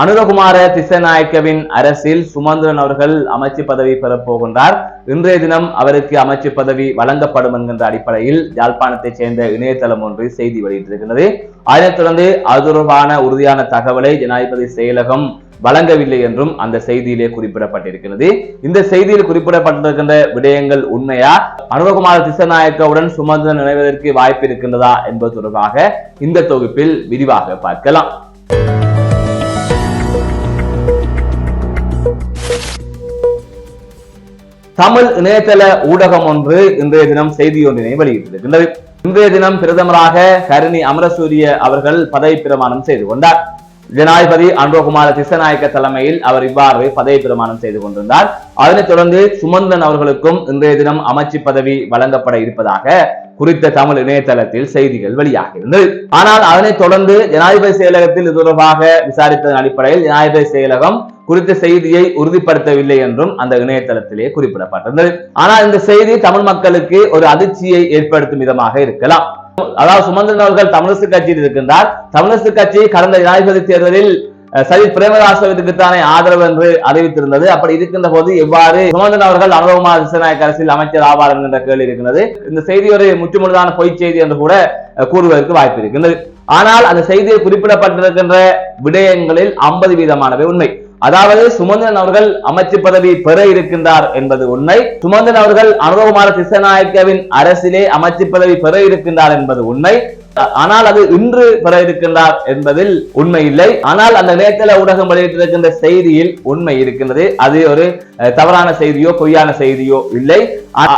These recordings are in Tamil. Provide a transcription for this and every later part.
அனுரகுமார திசநாயக்கவின் அரசில் சுமந்திரன் அவர்கள் அமைச்சு பதவி பெறப் போகின்றார். இன்றைய தினம் அவருக்கு அமைச்சு பதவி வழங்கப்படும் என்கின்ற அடிப்படையில் யாழ்ப்பாணத்தைச் சேர்ந்த இணையதளம் ஒன்று செய்தி வெளியிட்டிருக்கிறது. அதனைத் தொடர்ந்து அது தொடர்பான உறுதியான தகவலை ஜனாதிபதி செயலகம் வழங்கவில்லை என்றும் அந்த செய்தியிலே குறிப்பிடப்பட்டிருக்கிறது. இந்த செய்தியில் குறிப்பிடப்பட்டிருக்கின்ற விடயங்கள் உண்மையா? அனுரகுமார திசநாயக்கவுடன் சுமந்திரன் இணைவதற்கு வாய்ப்பு இருக்கின்றதா என்பது தொடர்பாக இந்த தொகுப்பில் விரிவாக பார்க்கலாம். தமிழ் இணையதள ஊடகம் ஒன்று இன்றைய தினம் செய்தி ஒன்றினை வெளியிட்டிருக்கின்றது இன்றைய தினம் பிரதமராக கருணி அமரசூரிய அவர்கள் பதவி பிரமாணம் செய்து கொண்டார். ஜனாதிபதி அன்பகுமார திசநாயக்க தலைமையில் அவர் இவ்வாறு பதவி பிரமாணம் செய்து கொண்டிருந்தார். அதனைத் தொடர்ந்து சுமந்தன் அவர்களுக்கும் இன்றைய தினம் அமைச்சு பதவி வழங்கப்பட இருப்பதாக குறித்த தமிழ் இணையதளத்தில் செய்திகள் வெளியாகியிருந்தது. ஆனால் அதனைத் தொடர்ந்து ஜனாதிபதி செயலகத்தில் இது தொடர்பாக விசாரித்ததன் அடிப்படையில் ஜனாதிபதி செயலகம் குறித்த செய்தியை உறுதிப்படுத்தவில்லை என்றும் அந்த இணையதளத்திலே குறிப்பிடப்பட்டிருந்தது. ஆனால் இந்த செய்தி தமிழ் மக்களுக்கு ஒரு அதிர்ச்சியை ஏற்படுத்தும் விதமாக இருக்கலாம். அதாவது சுமந்திரன் அவர்கள் தமிழரசு கட்சியில் இருக்கின்றார். தமிழரசு கட்சி கடந்த ஜனாதிபதி தேர்தலில் சஜித் பிரேமதாசவிற்கு தானே ஆதரவு என்று அறிவித்திருந்தது. அப்படி இருக்கின்ற போது எவ்வாறு சுமந்திரன் அவர்கள் அனுபவமான திசநாயக்க அரசில் அமைச்சர் ஆவார் என்கின்ற கேள்வி இருக்கிறது இந்த செய்தி ஒரு முற்றுமுழுதான பொய் செய்தி என்று கூட கூறுவதற்கு வாய்ப்பு இருக்கின்றது. ஆனால் அந்த செய்தியில் குறிப்பிடப்பட்டிருக்கின்ற விடயங்களில் ஐம்பது வீதமானவை உண்மை. அதாவது சுமந்திரன் அவர்கள் அமைச்சு பதவி பெற இருக்கின்றார் என்பது உண்மை. சுமந்திரன் அவர்கள் அனுபவமான திசநாயக்கவின் அரசிலே அமைச்சு பதவி பெற இருக்கின்றார் என்பது உண்மை. ஆனால் அது இன்று பெற இருக்கின்றார் என்பதில் உண்மை இல்லை. ஆனால் அந்த நேரத்தில் ஊடகம் வெளியிட்டிருக்கின்ற செய்தியில் உண்மை இருக்கின்றது. அது ஒரு தவறான செய்தியோ பொய்யான செய்தியோ இல்லை.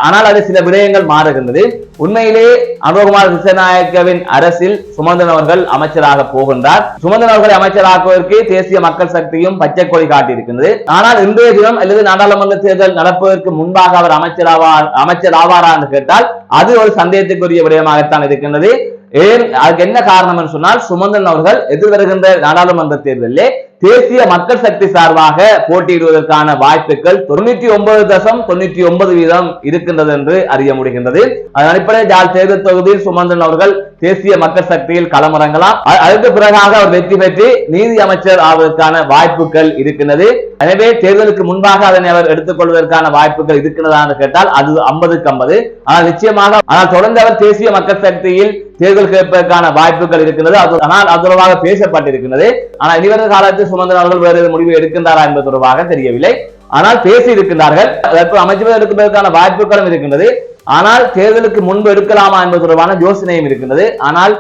ஆனால் அது சில விடயங்கள் மாறுகின்றது. உண்மையிலே அனுபகுமார் திசநாயக்கவின் அரசில் சுமந்தன் அவர்கள் அமைச்சராக போகின்றார். சுமந்தன் அவர்களை அமைச்சராக்குவதற்கு தேசிய மக்கள் சக்தியும் பச்சை கொடி காட்டியிருக்கின்றது. ஆனால் இன்றைய தினம் அல்லது நாடாளுமன்ற தேர்தல் நடப்பதற்கு முன்பாக அவர் அமைச்சராவார் அமைச்சர் ஆவாரா என்று கேட்டால் அது ஒரு சந்தேகத்துக்குரிய விடயமாகத்தான் இருக்கின்றது. ஏன் அதுக்கு என்ன காரணம் சொன்னால் சுமந்தன் அவர்கள் எதிர்வருகின்ற நாடாளுமன்ற தேர்தலிலே தேசிய மக்கள் சக்தி சார்பாக போட்டியிடுவதற்கான வாய்ப்புகள் தொண்ணூற்றி ஒன்பது தசம் தொண்ணூற்றி ஒன்பது வீதம் இருக்கின்றது என்று அறிய முடிகின்றது. அதன் அடிப்படையில் ஜால் தேர்தல் தொகுதியில் சுமந்தன் அவர்கள் தேசிய மக்கள் சக்தியில் களமிறங்கலாம். அதற்கு பிறகாக அவர் வெற்றி பெற்று நீதி அமைச்சர் ஆவதற்கான வாய்ப்புகள் இருக்கின்றது. எனவே தேர்தலுக்கு முன்பாக அதனை அவர் எடுத்துக்கொள்வதற்கான வாய்ப்புகள் இருக்கின்றதா என்று கேட்டால் அது ஐம்பதுக்கு ஐம்பது. ஆனால் நிச்சயமாக ஆனால் தொடர்ந்து அவர் தேசிய மக்கள் சக்தியில் தேர்தல் கேட்பதற்கான வாய்ப்புகள் இருக்கிறது அது ஆனால் அது தொடர்பாக பேசப்பட்டிருக்கிறது ஆனால் இனிவரும் காலத்தில் சுமந்திரன் அவர்கள் வேறு முடிவு எடுக்கின்றாரா என்பது தொடர்பாக தெரியவில்லை. ஆனால் பேசி இருக்கின்றார்கள் அமைச்சர் எடுப்பதற்கான வாய்ப்புகளும் இருக்கின்றது. ஆனால் தேர்தலுக்கு முன்பு எடுக்கலாமா என்பது தொடர்பான யோசனையும் இருக்கின்றது. ஆனால்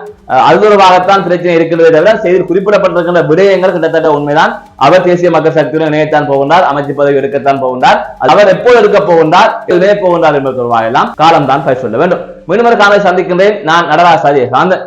அது தொடர்பாகத்தான் பிரச்சனை இருக்கிறது தவிர செய்தியில் குறிப்பிடப்பட்டிருக்கின்ற விடயங்கள் கிட்டத்தட்ட உண்மைதான். அவர் தேசிய மக்கள் சக்தியுடன் இணையத்தான் போகின்றார் அமைச்சு பதவி எடுக்கத்தான் போகின்றார். அவர் எப்போது எடுக்க போகின்றார் இணைய போகின்றார் என்பது தொடர்பாக எல்லாம் காலம் தான் சொல்ல வேண்டும். மீண்டும் காலை சந்திக்கின்றேன். நான் நடராசாரிய சாந்தன்